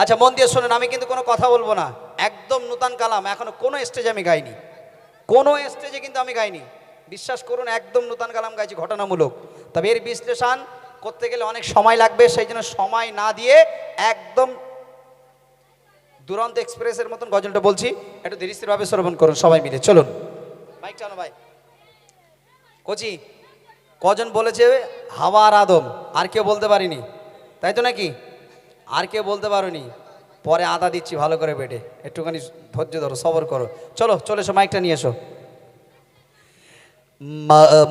আচ্ছা মন দিয়ে শোনেন, আমি কিন্তু কোনো কথা বলব না। একদম নূতন কালাম, এখনও কোনো স্টেজে আমি গাইনি। কোনো স্টেজে কিন্তু আমি গাইনি। বিশ্বাস করুন, একদম নূতন কালাম গাইছি, ঘটনামূলক। তবে এর বিশ্লেষণ করতে গেলে অনেক সময় লাগবে, সেই জন্য সময় না দিয়ে একদম দুরন্ত এক্সপ্রেসের মতন গজলটা বলছি। একটু ধীরস্থিরভাবে শ্রবণ করুন সবাই মিলে, চলুন। বাইক চালানো ভাই। কোচি, কজন বলেছে হাওয়া আর আদম? আর কেউ বলতে পারিনি। তাই তো নাকি? আর কেউ বলতে পারোনি। পরে আদা দিচ্ছি, ভালো করে বেটে। একটুখানি ধৈর্য ধরো, সবর করো। চলো, চলে এসো মাইকটা নিয়ে এসো।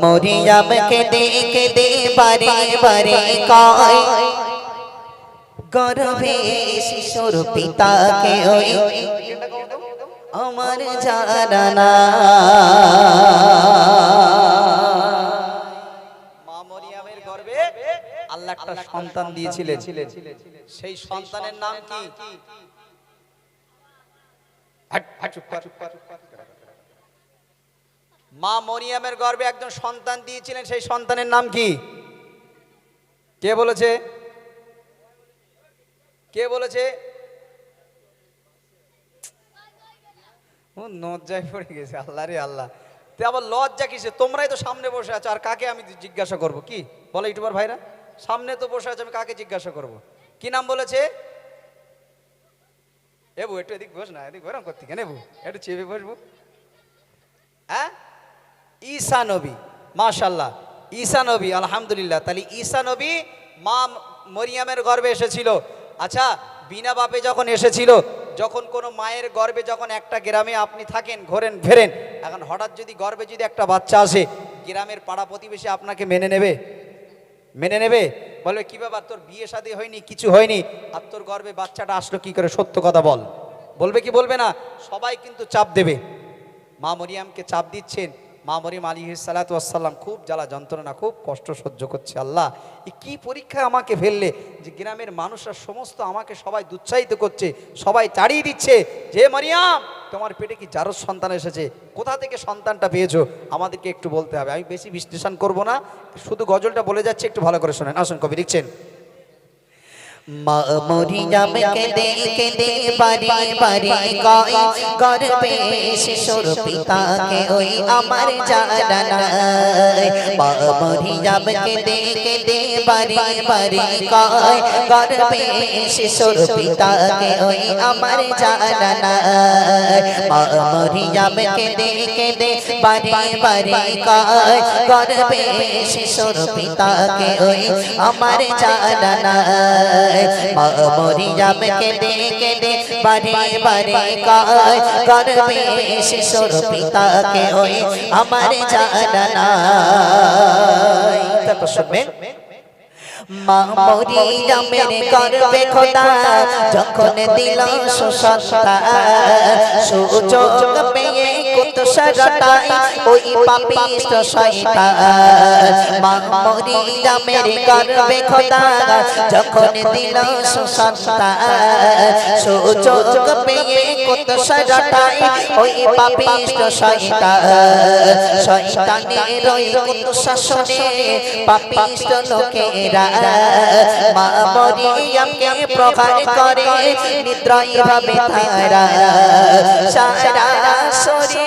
মরিয়ামকে দেখে দে, বারে বারে কয়। গর্ভে শিশুর পিতাকে ওই। আমার জানা একটা সন্তান দিয়েছিলেন। সেই সন্তানের নাম কি। মা মরিয়ামের গর্ভে একজন সন্তান দিয়েছিলেন সেই সন্তানের নাম কি? কে বলেছে? কে বলেছে? ও লজ্জায় পড়ে গেছে আল্লাহ রে আল্লাহ। তে আবার লজ্জা কিসে তোমরাই তো সামনে বসে আছো আর কাকে আমি জিজ্ঞাসা করব? কি? বলো ইউটিউবার ভাইরা। সামনে তো বসে আছে, আমি কাকে জিজ্ঞাসা করব? কি নাম বলেছে? এবু একটু এদিক বস না, এদিক গরম করতে কেন এবু একটু চেপে বসবো। হ্যাঁ? ঈসা নবী মাশাল্লাহ ঈসা নবী, আলহামদুলিল্লাহ। তাহলে ঈসা নবী মা মরিয়ামের গর্ভে এসেছিল। আচ্ছা বিনা বাপে যখন এসেছিল, যখন কোনো মায়ের গর্ভে যখন একটা গ্রামে আপনি থাকেন, ঘোরেন, ফেরেন, এখন হঠাৎ যদি গর্বে যদি একটা বাচ্চা আসে, গ্রামের পাড়া প্রতিবেশী আপনাকে মেনে নেবে? মেনে নেবে? বলবে, কি বাবা তোর বিয়ে শাদী হয়নি? কিছু হয়নি? আর তোর গর্বে বাচ্চাটা আসলো কি করে? সত্য কথা বল। বলবে কি বলবে না? সবাই কিন্তু চাপ দেবে। মা মরিয়ামকে চাপ দিচ্ছেন। মা মরিয়াম আলী সালাতাম খুব জ্বালা যন্ত্রণা, খুব কষ্ট সহ্য করছে, আল্লাহ। কি পরীক্ষায় আমাকে ফেললে যে গ্রামের মানুষরা সমস্ত আমাকে সবাই দুৎসাহিত করছে, সবাই তাড়িয়ে দিচ্ছে যে মরিয়াম, তোমার পেটে কি জারজ সন্তান এসেছে? কোথা থেকে সন্তানটা পেয়েছ? আমাদেরকে একটু বলতে হবে। আমি বেশি বিশ্লেষণ করব না, শুধু গজলটা বলে যাচ্ছে, একটু ভালো করে শোনেন। আসুন কবি লিখছেন। মা মরিয়ামকে দেখে দে বারে বারে কয় গর্ভে শিশুর পিতাকে ওই আমার জানা নাই মা মরিয়ামকে দেখে দে বারে বারে কয় গর্ভে শিশুর পিতাকে ওই আমার জানা নাই মা মরিয়ামকে দেখে দে বারে বারে কয় গর্ভে শিশুর পিতাকে ওই আমার জানা নাই মা মরিয়ামকে দেখে দে, বারে বারে কয় গর্ভে শিশুর পিতাকে ওই আমার জানা গর্ভে খোদা, যখন দিল সুসন্তা সুযোগ পেয়ে কত সারাটাই ওই পাপিষ্ট শয়তান। মা মরিয়ামের গর্ভে খোদা, যখন দিল সুসন্তা সুযোগ পেয়ে কত সারাটাই ওই পাপিষ্ট শয়তান। শয়তানের ওই কত শাসনে পাপিষ্ট লোকেরা। মা মরিয়ামকে প্রহার করে নিদ্রাই ভাবে তারা। সারা শরীর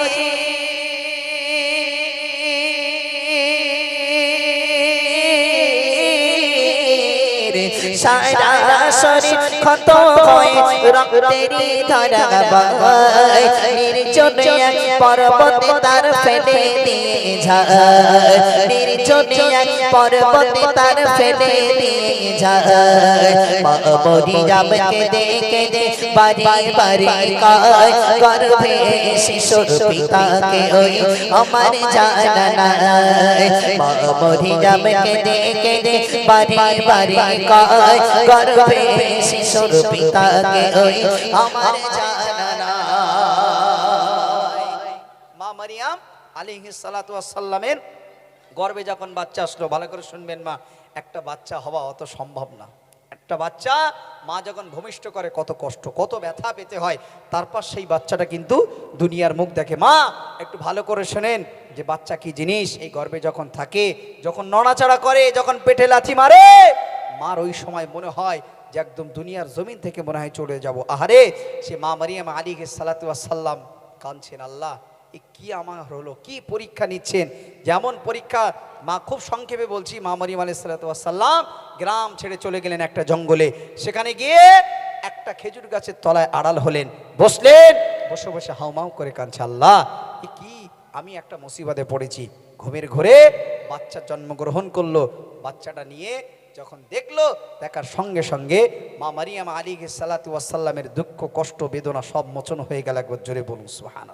সারা শরীর ক্ষত হয়ে রক্তেরই ধারা বয় নির্জনে এক তার ফেলে দিয়ে যায়। নির্জনে এক পর্বতে তার ফেলে দিয়ে যায়। মা মরিয়ামকে দেখে দে বাড়ি বাড়ি কয়। গর্ভে শিশুর পিতাকে ওই আমার জানা নাই মরিয়ামকে দেখে দে বাড়ি বাড়ি কয়। গর্ভে শিশুর পিতাকে ওই আমার জানা নাই মা মারিয়াম আলী সালামের গর্বে যখন বাচ্চা আসলো, ভালো করে শুনবেন মা, একটা বাচ্চা হওয়া অত সম্ভব না। একটা বাচ্চা মা যখন ভূমিষ্ঠ করে, কত কষ্ট, কত ব্যথা পেতে হয়, তারপর সেই বাচ্চাটা কিন্তু দুনিয়ার মুখ দেখে, মা, একটু ভালো করে শোনেন যে বাচ্চা কি জিনিস? এই গর্বে যখন থাকে, যখন নড়াচড়া করে, যখন পেটে লাথি মারে, মার ওই সময় মনে হয় যে একদম দুনিয়ার জমিন থেকে মনে হয় চলে যাব। আহারে, সে মা মারিয়াম আলী সালাতু সাল্লাম কাঁদছেন, আল্লাহ কি আমার হলো? কি পরীক্ষা নিচ্ছেন? যেমন পরীক্ষা, মা খুব সংক্ষেপে বলছি, মা মারিয়াম আলী সাল্লাম গ্রাম ছেড়ে চলে গেলেন একটা জঙ্গলে। সেখানে গিয়ে একটা খেজুর গাছের তলায় আড়াল হলেন। বসলেন, বসে বসে হাউমাউ করে কাঁদছে, আল্লাহ কি? আমি একটা মুসিবাদে পড়েছি। ঘুমের ঘরে বাচ্চা জন্মগ্রহণ করল। বাচ্চাটা নিয়ে যখন দেখল, দেখার সঙ্গে সঙ্গে মা মারিয়াম আলী সালাতু দুঃখ, কষ্ট, বেদনা সব মোচন হয়ে গেল একবার জোরে বলুন সুহান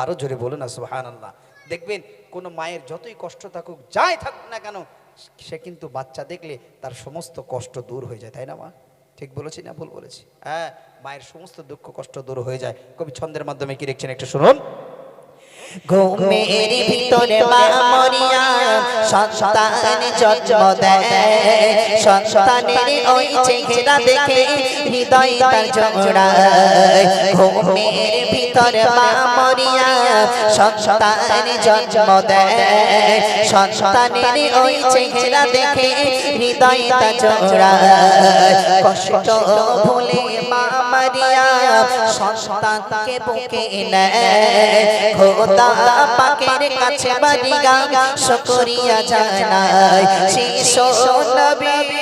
আরও জোরে বলুন না সুহান আল্লাহ দেখবেন কোনো মায়ের যতই কষ্ট থাকুক, যাই থাকুক না কেন, সে কিন্তু বাচ্চা দেখলে তার সমস্ত কষ্ট দূর হয়ে যায়, তাই না মা? ঠিক বলেছি না ভুল বলেছি? হ্যাঁ মায়ের সমস্ত দুঃখ কষ্ট দূর হয়ে যায়। কবি ছন্দের মাধ্যমে কি দেখছেন একটু শুনুন। ঘুমের ভিতরে সন্তান জন্ম দেয়। সন্তানের ওই চেহারা দেখে হৃদয় ঘুমের ভিতরে সন্তান জন্ম দেয়। সন্তানের ওই চেহারা দেখে হৃদয় কষ্ট ভুলে মারিয়া সন্তানকে বুকে নেয় খোদা পাকের কাছে বাড়িগা শুকরিয়া জানায় শিশু নবী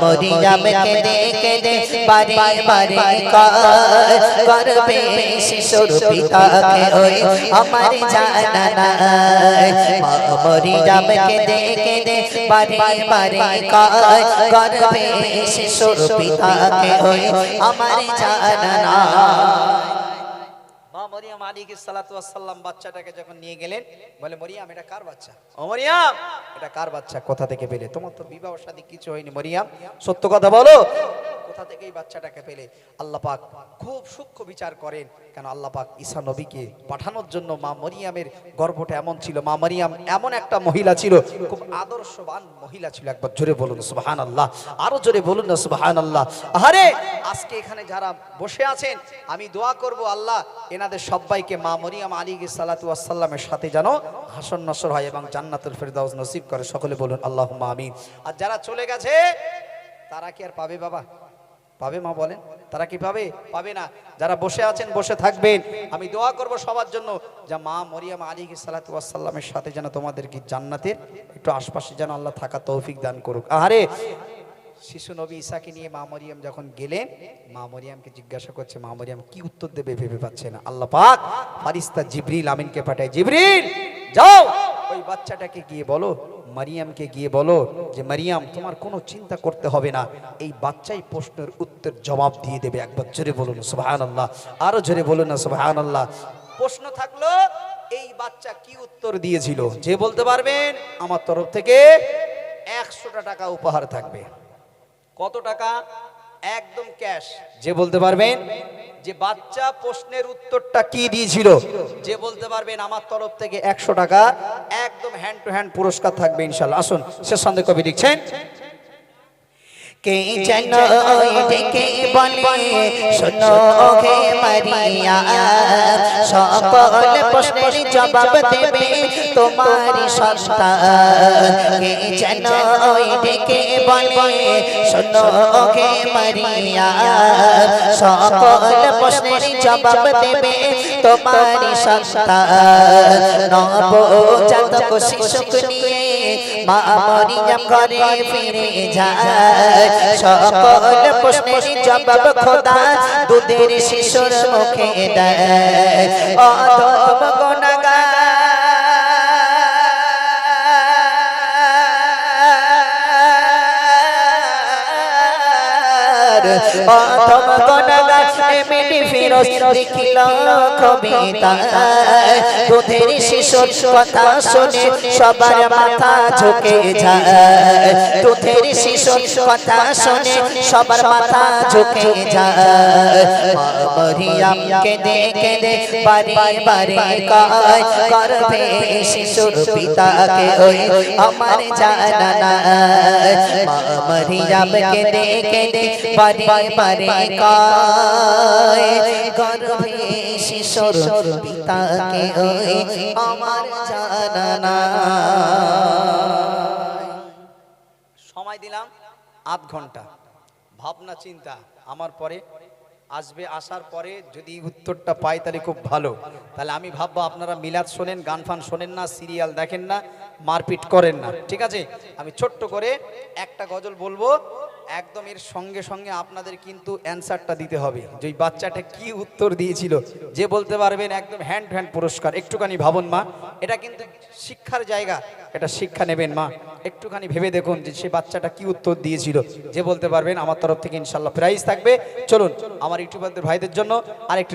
মরিয়ামকে দেখে দে, বারে বারে করবে শিশুর পিতাকে ওই আমার জানা নাই। মরিয়ামকে দেখে দে, বারে বারে করবে শিশুর পিতাকে ওই আমার জানা মা মরিয়াম আলী সালাম বাচ্চাটাকে যখন নিয়ে গেলেন বলে মরিয়াম এটা কার বাচ্চা? ও মরিয়াম! এটা কার বাচ্চা? কোথা থেকে পেলে? তোমার তো বিবাহ সাদী কিছু হয়নি মরিয়াম। সত্য কথা বলো। কোথা থেকে এই বাচ্চাটাকে পেলে আল্লাহ পাক খুব সূক্ষ্ম বিচার করেন কেন আল্লাহ পাক ঈসা নবীকে পাঠানোর জন্য মা মরিয়ামের গর্ভটা এমন ছিল। মা মরিয়াম এমন একটা মহিলা ছিল, খুব আদর্শবান মহিলা ছিল। একবার জোরে বলুন সুবাহান আল্লাহ আরও জোরে বলুন না সুবাহান আল্লাহ আরে আজকে এখানে যারা বসে আছেন, আমি দোয়া করব আল্লাহ, এনাদের সবাইকে মা মরিয়াম আলী সালাতু আসসালামের সাথে যেন হাসন নসর হয় এবং জান্নাতুল ফেরদাউস নসিব করে। সকলে বলুন আল্লাহ আমিন। আর যারা চলে গেছে, তারা কি আর পাবে বাবা? পাবে মা বলেন? তারা কি পাবে? পাবে না। যারা বসে আছেন, বসে থাকবেন। আমি দোয়া করব সবার জন্য যা মা মরিয়াম আলী সালাতু আসসালামের সাথে যেন তোমাদের কি জান্নাতের, একটু আশপাশে যেন আল্লাহ থাকা তৌফিক দান করুক। আরে শিশু নবী ঈসাকে নিয়ে মা মরিয়াম যখন গেলেন, মা মরিয়ামকে জিজ্ঞাসা করছে, মা মরিয়াম, কি উত্তর দেবে ভেবে পাচ্ছে না? আল্লাহ পাক ফারিস্তা জিবরিল আমিনকে পাঠায়, জিবরিল, যাও! ওই বাচ্চাটাকে গিয়ে বলো মারিয়ামকে গিয়ে বলো যে, মারিয়াম, তোমার কোনো চিন্তা করতে হবে না। এই বাচ্চাই প্রশ্নের উত্তর জবাব দিয়ে দেবে। একবার জোরে বলুন সুবাহান আল্লাহ আরও জোরে বলুন না আল্লাহ প্রশ্ন থাকল, এই বাচ্চা কি উত্তর দিয়েছিল? যে বলতে পারবেন, আমার তরফ থেকে একশোটা টাকা উপহার থাকবে। কত টাকা? একদম ক্যাশ। যে বলতে পারবেন? যে বাচ্চা প্রশ্নের উত্তরটা কি দিয়েছিল? যে বলতে পারবেন আমার তরফ থেকে একশো টাকা একদম হ্যান্ড টু হ্যান্ড পুরস্কার থাকবে ইনশাল্লাহ। আসুন শেষ সন্দেহ কবি লিখছেন। কে যেন ডেকে বলে শোনো হে মারিয়া সকল প্রশ্নের জবাব দেবে তোমার সন্তান। কে যেন ডেকে বলে শোনো হে মারিয়া সকল প্রশ্নের জবাব দেবে তোমার সন্তান। নবজাতক শিশুকে নিয়ে মা মরিয়াম ঘরে ফিরে যায়। সকল জবাব খোদা দুধের শিশুর মুখে দেয়। অধম গুণাগার। এমনি ফিরোজ লিখিল কবিতা। দুধের শিশুর কথা শুনে সবার মাথা ঝুঁকে যায়। দুধের শিশুর কথা শুনে সবার মাথা ঝুঁকে যায়। মা মরিয়াম কেঁদে কেঁদে বারে বারে কয় করবে শিশুর পিতাকে, ওই আমার জানা না মা মরিয়াম কেঁদে কেঁদে বারে বারে কয় শিশুর পিতাকে আমার জানা সময় দিলাম আধ ঘণ্টা। ভাবনা, চিন্তা আমার পরে। আসবে, আসার পরে যদি উত্তরটা পাই তাহলে খুব ভালো। তাহলে আমি ভাববো আপনারা মিলাদ শোনেন, গান ফান শোনেন না, সিরিয়াল দেখেন না, মারপিট করেন না। ঠিক আছে? আমি ছোট্ট করে একটা গজল বলব। একদম এর সঙ্গে সঙ্গে আপনাদের কিন্তু অ্যান্সারটা দিতে হবে। যে বাচ্চাটা কি উত্তর দিয়েছিল, যে বলতে পারবেন একদম হ্যান্ড হ্যান্ড পুরস্কার। একটুখানি ভাবুন মা, এটা কিন্তু শিক্ষার জায়গা, এটা শিক্ষা নেবেন মা। একটুখানি ভেবে দেখুন যে সে বাচ্চাটা কি উত্তর দিয়েছিল, যে বলতে পারবেন আমার তরফ থেকে ইনশাল্লাহ প্রাইজ থাকবে। চলুন, আমার ইউটিউবারদের ভাইদের জন্য আরেকটি